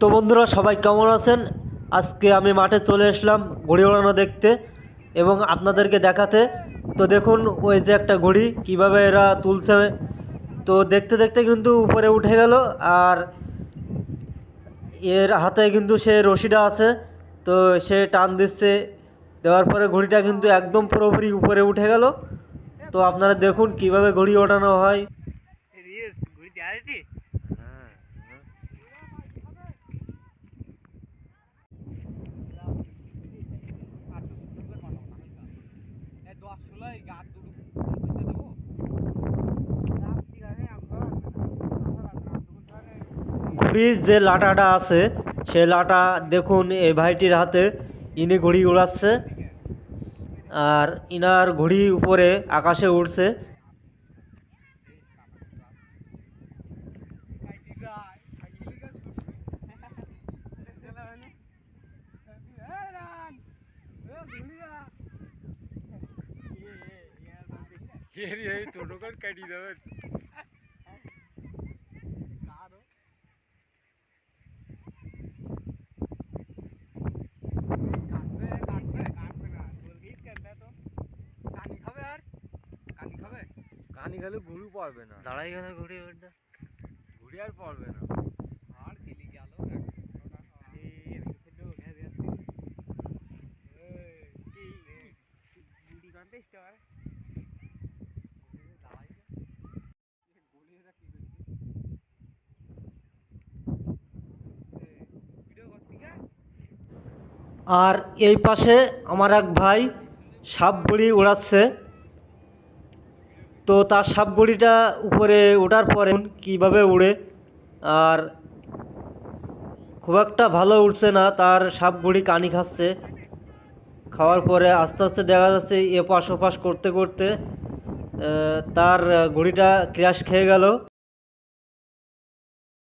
তো বন্ধুরা, সবাই কেমন আছেন? আজকে আমি মাঠে চলে এসলাম ঘড়ি ওড়ানো দেখতে এবং আপনাদেরকে দেখাতে। তো দেখুন, ওই যে একটা ঘড়ি কীভাবে এরা তুলছে। তো দেখতে দেখতে কিন্তু উপরে উঠে গেল আর এর হাতে কিন্তু সে রশিটা আছে। তো সে টান দিচ্ছে। দেওয়ার পরে ঘড়িটা কিন্তু একদম পুরোপুরি উপরে উঠে গেল। তো আপনারা দেখুন কীভাবে ঘড়ি ওঠানো হয়। ঘুড়ির যে লাটাটা আছে, সে লাটা দেখুন এই ভাইটির হাতে, ইনি ঘুড়ি উড়াচ্ছে। আর ইনার ঘুড়ি উপরে আকাশে উড়ছে। টোটো কাট কাটি দেবেন কানি খালে ঘুরু পারবে না। দাঁড়াই গেল ঘুড়ি ওটা। ঘুরি আর পারবে না। আর গেলি গেল। আর এই পাশে আমার এক ভাই সাপ ঘুড়ি উড়াচ্ছে। তো তার সাপ ঘুড়িটা উপরে ওঠার পরে কীভাবে উড়ে? আর খুব একটা ভালো উঠছে না, তার সাপ ঘুড়ি কানি খাচ্ছে। খাওয়ার পরে আস্তে আস্তে দেখা যাচ্ছে এপাশ ওপাশ করতে করতে তার ঘুড়িটা ক্র্যাশ খেয়ে গেল।